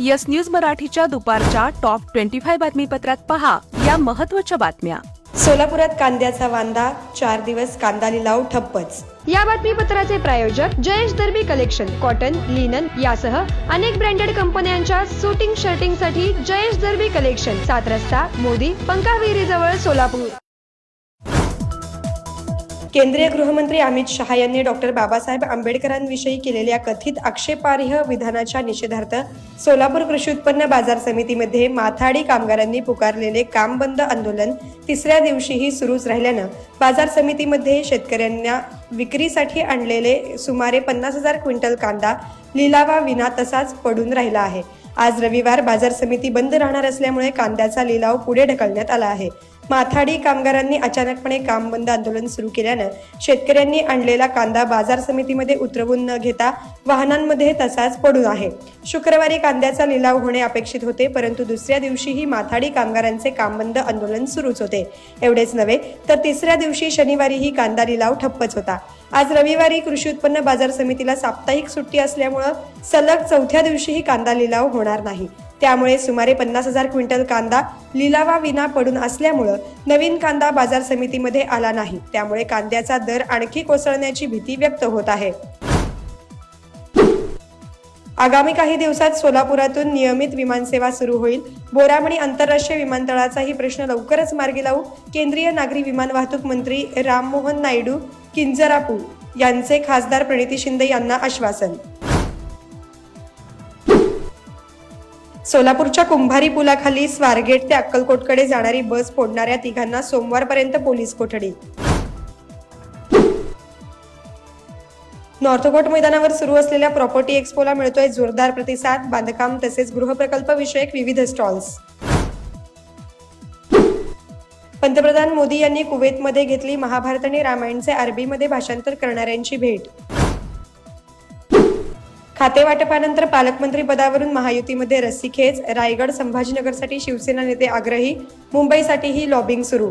Yes news मराठीच्या दुपारच्या top twenty five बातमीपत्रात पहा या महत्त्वाच्या बातम्या. सोलापुरात कांद्याचा वांदा चार दिवस कांदा लिलाव ठप्पच. या बातमीपत्राचे प्रायोजक Jayesh Darbi collection cotton linen यासह अनेक ब्रँडेड कंपन्यांच्या सुटिंग शर्टिंगसाठी जयेश दर्बी कलेक्शन सात रस्ता मोदी पंकाविरी जवळ सोलापूर. केंद्रीय गृहमंत्री अमित शहा यांनी डॉक्टर बाबासाहेब आंबेडकरांविषयी केलेल्या कथित आक्षेपार्ह विधानाच्या निषेधार्थ सोलापूर कृषी उत्पन्न बाजार समितीमध्ये माथाडी कामगारांनी पुकारलेले काम बंद आंदोलन तिसऱ्या दिवशीही सुरूच राहिल्यानं बाजार समितीमध्ये शेतकऱ्यांना विक्रीसाठी आणलेले सुमारे पन्नास हजार क्विंटल कांदा लिलावा विना तसाच पडून राहिला आहे. आज रविवार बाजार समिती बंद राहणार असल्यामुळे कांद्याचा लिलाव पुढे ढकलण्यात आला आहे. माथाडी कामगारांनी अचानकपणे काम बंद आंदोलन सुरू केल्यानं शेतकऱ्यांनी आणलेला कांदा बाजार समितीमध्ये उतरवून न घेता वाहनांमध्ये तसाच पडून आहे. शुक्रवारी कांद्याचा लिलाव होणे अपेक्षित होते परंतु दुसऱ्या दिवशीही माथाडी कामगारांचे काम बंद आंदोलन सुरूच होते. एवढेच नव्हे तर तिसऱ्या दिवशी शनिवारीही कांदा लिलाव ठप्पच होता. आज रविवारी कृषी उत्पन्न बाजार समितीला साप्ताहिक सुट्टी असल्यामुळं सलग चौथ्या दिवशीही कांदा लिलाव होणार नाही. त्यामुळे सुमारे पन्नास हजार क्विंटल कांदा लिलावाविना पडून असल्यामुळं नवीन कांदा बाजार समितीमध्ये आला नाही. त्यामुळे कांद्याचा दर आणखी कोसळण्याची भीती व्यक्त होत आहे. आगामी काही दिवसात सोलापुरातून नियमित विमानसेवा सुरू होईल. बोरामणी आंतरराष्ट्रीय विमानतळाचाही प्रश्न लवकरच मार्गी लावू. केंद्रीय नागरी विमान वाहतूक मंत्री राममोहन नायडू किंजरापू यांचे खासदार प्रणिती शिंदे यांना आश्वासन. सोलापूरच्या कुंभारी पुलाखाली स्वारगेट ते अक्कलकोटकडे जाणारी बस फोडणाऱ्या तिघांना सोमवारपर्यंत पोलीस कोठडी नॉर्थकोट मैदानावर सुरू असलेल्या प्रॉपर्टी एक्स्पोला मिळतोय जोरदार प्रतिसाद बांधकाम तसेच गृहप्रकल्प विषयक विविध स्टॉल्स. पंतप्रधान मोदी यांनी कुवेतमध्ये घेतली महाभारत आणि रामायणचे अरबीमध्ये भाषांतर करणाऱ्यांची भेट. खाते वाटपानंतर पालकमंत्री पदावरून महायुतीमध्ये रस्सीखेच रायगड संभाजीनगरसाठी शिवसेना नेते आग्रही मुंबईसाठीही लॉबिंग सुरू.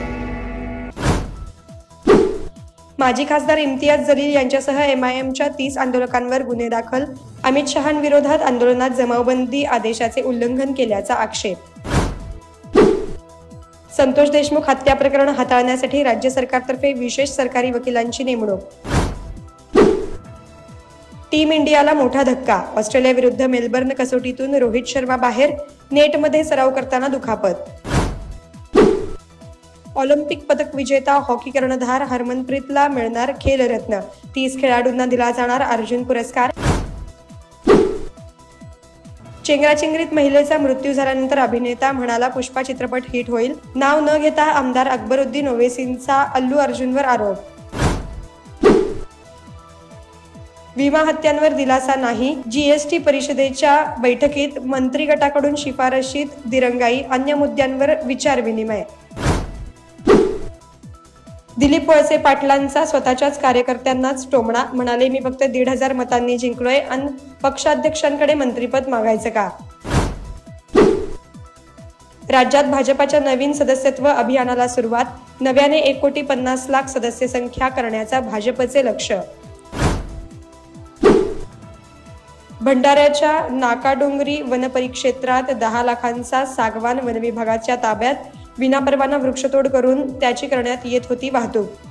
माजी खासदार इम्तियाज जलील यांच्यासह एम आय एमच्या तीस आंदोलकांवर गुन्हे दाखल. अमित शहांविरोधात आंदोलनात जमावबंदी आदेशाचे उल्लंघन केल्याचा आक्षेप. संतोष देशमुख हत्या प्रकरण हाताळण्यासाठी राज्य सरकारतर्फे विशेष सरकारी वकिलांची नेमणूक. टीम इंडियाला मोठा धक्का. ऑस्ट्रेलियाविरुद्ध मेलबर्न कसोटीतून रोहित शर्मा बाहेर नेटमध्ये सराव करताना दुखापत. ऑलिम्पिक पदक विजेता हॉकी कर्णधार हरमनप्रीतला मिळणार खेलरत्न. तीस खेळाडूंना दिला जाणार अर्जुन पुरस्कार. चेंगराचेंगरीत महिलेचा मृत्यू झाल्यानंतर अभिनेता म्हणाला पुष्पा चित्रपट हिट होईल. नाव न घेता आमदार अकबरुद्दीन ओवेसींचा अल्लू अर्जुनवर आरोप. विमा हत्यांवर दिलासा नाही. जीएसटी परिषदेच्या बैठकीत मंत्री गटाकडून शिफारशीत दिरंगाई अन्य मुद्द्यांवर विचारविनिमय दिलीप वळसे पाटलांचा स्वतःच्याच कार्यकर्त्यांनाच टोमणा म्हणाले मी फक्त दीड हजार मतांनी जिंकलोय. आणि पक्षाध्यक्षांकडे मंत्रीपद मागायचं का? राज्यात भाजपाच्या नवीन सदस्यत्व अभियानाला सुरुवात. नव्याने एक कोटी पन्नास लाख सदस्य संख्या करण्याचा भाजपचे लक्ष. भंडाऱ्याच्या नाकाडोंगरी वनपरिक्षेत्रात दहा लाखांचा सागवान वनविभागाच्या ताब्यात. विनापरवाना वृक्षतोड करून त्याची करण्यात येत होती वाहतूक.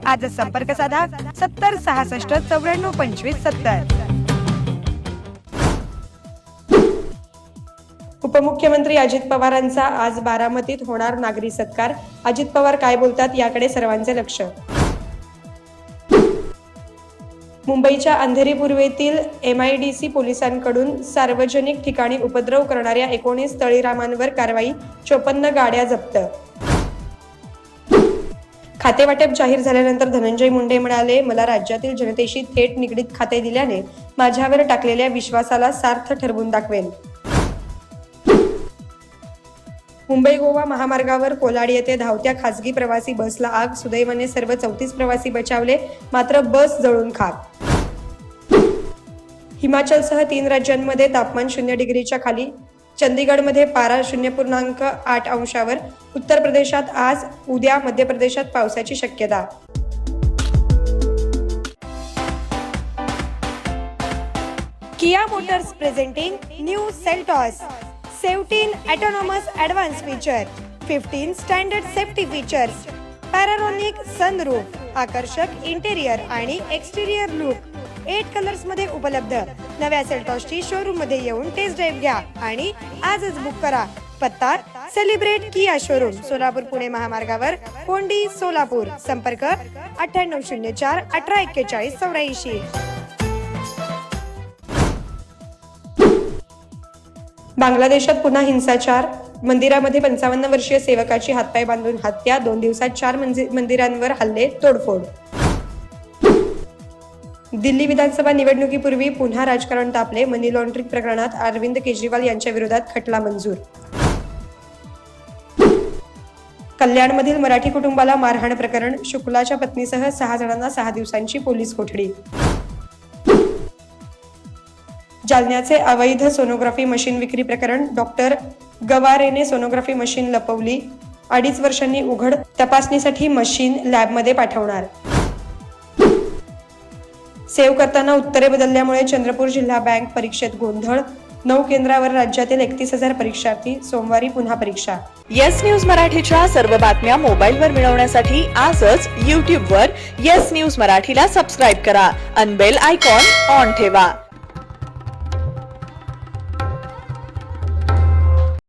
आजच संपर्क साधा सत्तर सहासष्ट चौऱ्याण्णव पंचवीस सत्तर. उपमुख्यमंत्री अजित पवारांचा आज बारामतीत होणार नागरी सत्कार. अजित पवार काय बोलतात याकडे सर्वांचे लक्ष. मुंबईच्या अंधेरी पूर्वेतील एमआयडीसी पोलिसांकडून सार्वजनिक ठिकाणी उपद्रव करणाऱ्या एकोणीस तळीरामांवर कारवाई चोपन्न गाड्या जप्त. खातेवाटप जाहीर झाल्यानंतर धनंजय मुंडे म्हणाले मला राज्यातील जनतेशी थेट निगडीत खाते दिल्याने माझ्यावर टाकलेल्या विश्वासाला सार्थ ठरवून दाखवेल मुंबई गोवा महामार्गावर कोलाड येथे धावत्या खासगी प्रवासी बसला आग. सुदैवाने सर्व चौतीस प्रवासी बचावले मात्र बस जळून खाक. हिमाचलसह तीन राज्यांमध्ये तापमान शून्य डिग्रीच्या खाली चंदीगडमध्ये पारा शून्य पूर्णांक आठ अंशावर. उत्तर प्रदेशात आज उद्या मध्य प्रदेशात पावसाची शक्यता. Kia Motors presenting new Seltos. Seventeen autonomous advance feature. Fifteen standard safety features. Panoramic sunroof आकर्षक इंटेरियर आणि एक्सटेरियर लुक. एट कलर्समध्ये उपलब्ध. नव्या सेल्टॉसची शोरूममध्ये येऊन टेस्ट ड्राईव्ह घ्या आणि आजच बुक करा. पत्ता celebrate Kia showroom Solapur Pune महामार्गावर कोंडी सोलापूर. संपर्क अठ्ठ्याण्णव शून्य चार अठरा एक्केचाळीस चौऱ्याऐंशी. बांगलादेशात पुन्हा हिंसाचार. मंदिरामध्ये पंचावन्न वर्षीय सेवकाची हातपाय बांधून हत्या. दोन दिवसात चार मंजि- मंदिरांवर हल्ले तोडफोड. दिल्ली विधानसभा निवडणुकीपूर्वी पुन्हा राजकारण तापले मनी लॉन्ड्रिंग प्रकरणात अरविंद केजरीवाल यांच्या विरोधात खटला मंजूर. कल्याणमधील मराठी कुटुंबाला मारहाण प्रकरण शुक्लाच्या पत्नीसह सहा जणांना सहा दिवसांची पोलीस कोठडी. जालन्याचे अवैध सोनोग्राफी मशीन विक्री प्रकरण डॉक्टर गवारेने सोनोग्राफी मशीन लपवली अडीच वर्षांनी उघड तपासणीसाठी मशीन लॅबमध्ये पाठवणार. सेव्ह करताना उत्तरे बदलल्यामुळे चंद्रपूर जिल्हा बँक परीक्षेत गोंधळ. नऊ केंद्रावर राज्यातील एकतीस हजार परीक्षार्थी सोमवारी पुन्हा परीक्षा. येस न्यूज मराठीच्या सर्व बातम्या मोबाईलवर मिळवण्यासाठी आजच यूट्यूबवर येस न्यूज मराठीला सबस्क्राईब करा. अनबेल आयकॉन ऑन ठेवा.